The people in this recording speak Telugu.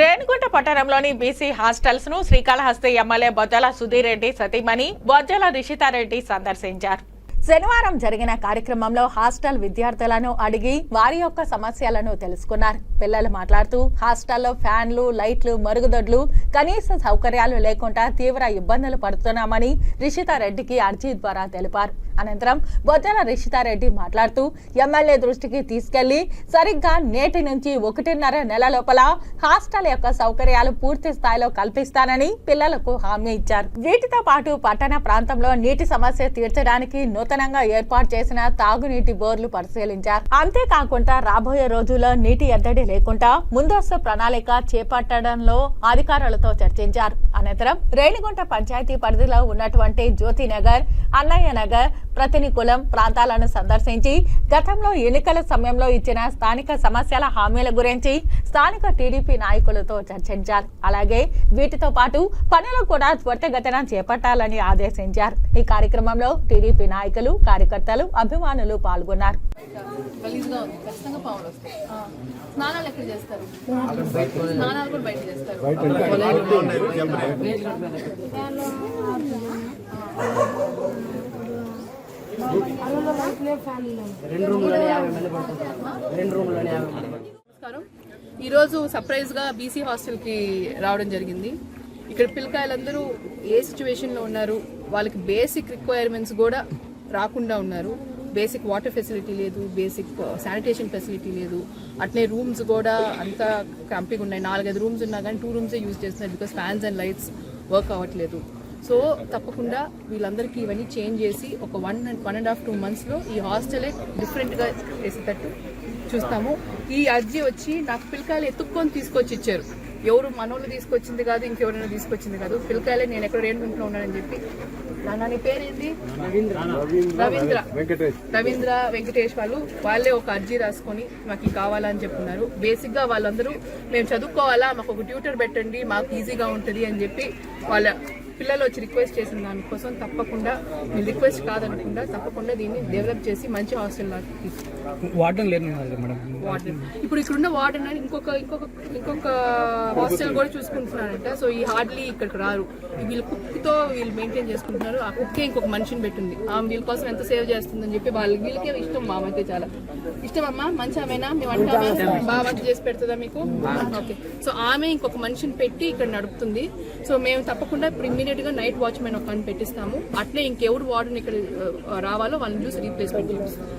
రేణుగుంట పట్టణంలోని బీసీ హాస్టల్స్ను శ్రీకాళహస్తి ఎమ్మెల్యే బొజ్జల సుధీర్ రెడ్డి సతీమణి బొజ్జల రిషితారెడ్డి సందర్శించారు. శనివారం జరిగిన కార్యక్రమంలో హాస్టల్ విద్యార్థులను అడిగి వారి యొక్క సమస్యలను తెలుసుకున్నారు. పిల్లలు మాట్లాడుతూ హాస్టల్లో ఫ్యాన్లు లైట్లు మరుగుదొడ్లు కనీస సౌకర్యాలు లేకుండా తీవ్ర ఇబ్బందులు పడుతున్నామని రిషితారెడ్డికి అర్జీ ద్వారా తెలిపారు. అనంతరం బొజ్జల రిషితారెడ్డి మాట్లాడుతూ ఎమ్మెల్యే దృష్టికి తీసుకెళ్ళి సరిగ్గా నేటి నుంచి ఒకటిన్నర నెల లోపల హాస్టల్ యొక్క సౌకర్యాలు పూర్తి స్థాయిలో కల్పిస్తానని పిల్లలకు హామీ ఇచ్చారు. వీటితో పాటు పట్టణ ప్రాంతంలో నీటి సమస్య తీర్చడానికి నూతన నూతనంగా ఏర్పాటు చేసిన తాగునీటి బోర్లు పరిశీలించారు. అంతేకాకుండా రాబోయే రోజుల్లో నీటి ఎద్దడి లేకుండా ముందస్తు ప్రణాళిక చేపట్టడంలో అధికారులతో చర్చించారు. అనంతరం రేణిగుంట పంచాయతీ పరిధిలో ఉన్నటువంటి జ్యోతి నగర్ అన్నయ్య నగర్ ప్రతినికులం ప్రాంతాలను సందర్శించి గతంలో ఎన్నికల సమయంలో ఇచ్చిన స్థానిక సమస్యల హామీల గురించి స్థానిక టీడీపీ నాయకులతో చర్చించారు. అలాగే వీటితో పాటు పనులు కూడా త్వరితగతిన చేపట్టాలని ఆదేశించారు. ఈ కార్యక్రమంలో టీడీపీ నాయకులు కార్యకర్తలు అభిమానులు పాల్గొన్నారు. స్నానాలు ఎక్కడ చేస్తారు స్నానాలు కూడా బయట చేస్తారు రెండు రూమ్లోనే యాభై మంది రెండు రూమ్లోనే యాభై మంది నమస్కారం ఈరోజు సర్ప్రైజ్గా బీసీ హాస్టల్కి రావడం జరిగింది. ఇక్కడ పిల్లకాయలందరూ ఏ సిచ్యువేషన్లో ఉన్నారు? వాళ్ళకి బేసిక్ రిక్వైర్మెంట్స్ కూడా రాకుండా ఉన్నారు. బేసిక్ వాటర్ ఫెసిలిటీ లేదు బేసిక్ శానిటేషన్ ఫెసిలిటీ లేదు. అట్నే రూమ్స్ కూడా అంతా క్రంపిగా ఉన్నాయి. నాలుగైదు రూమ్స్ ఉన్నా కానీ టూ రూమ్సే యూజ్ చేస్తున్నారు because fans and lights work అవ్వట్లేదు. సో తప్పకుండా వీళ్ళందరికీ ఇవన్నీ చేంజ్ చేసి ఒక one one and half two మంత్స్లో ఈ హాస్టలే డిఫరెంట్గా చేసేటట్టు చూస్తాము. ఈ అర్జీ వచ్చి నాకు పిల్లకాయలు ఎత్తుక్కొని తీసుకొచ్చి ఇచ్చారు. ఎవరు మనోళ్ళు తీసుకొచ్చింది కాదు ఇంకెవరైనా తీసుకొచ్చింది కాదు. పిల్లకాయలే నేను ఎక్కడ రేణుగుంట్లో ఉన్నానని చెప్పి. నాన్న నీ పేరేంటి? రవీంద్ర. రవీంద్ర. వెంకటేష్. వాళ్ళు వాళ్ళే ఒక అర్జీ రాసుకొని మాకు కావాలని చెప్పున్నారు బేసిక్గా వాళ్ళందరూ మేము చదువుకోవాలా మాకు ఒక ట్యూటర్ పెట్టండి మాకు ఈజీగా ఉంటుంది అని చెప్పి వాళ్ళ పిల్లలు వచ్చి రిక్వెస్ట్ చేసిన దానికోసం తప్పకుండా మీ రిక్వెస్ట్ కాదనకుండా తప్పకుండా దీన్ని డెవలప్ చేసి మంచి హాస్టల్ వాడడం లేదు మేడం? వార్డెన్ ఇప్పుడు ఇక్కడ ఉన్న వార్డెన్ అని ఇంకొక ఇంకొక ఇంకొక హాస్టల్ కూడా చూసుకుంటున్నారంట. సో ఈ హార్డ్లీ ఇక్కడికి రారు. వీళ్ళు కుక్తో వీళ్ళు మెయింటైన్ చేసుకుంటున్నారు. ఆ కుక్కే ఇంకొక మనిషిని పెట్టింది. ఆమె వీళ్ళ కోసం ఎంత సేవ్ చేస్తుందని చెప్పి వాళ్ళకి వీళ్ళకే ఇష్టం మా అయితే చాలా. ఇష్టం అమ్మా మంచి ఆమెనా? మేము అంటామా? బాగా వంట చేసి పెడుతుందా మీకు? ఓకే సో ఆమె ఇంకొక మనిషిని పెట్టి ఇక్కడ నడుపుతుంది. సో మేము తప్పకుండా ఇప్పుడు ఇమ్మీడియట్గా నైట్ వాచ్మెన్ ఒక పెట్టిస్తాము. అట్లే ఇంకెవరు వార్డెన్ ఇక్కడ రావాలో వాళ్ళని చూసి రీప్లేస్మెంట్ చేపిస్తాము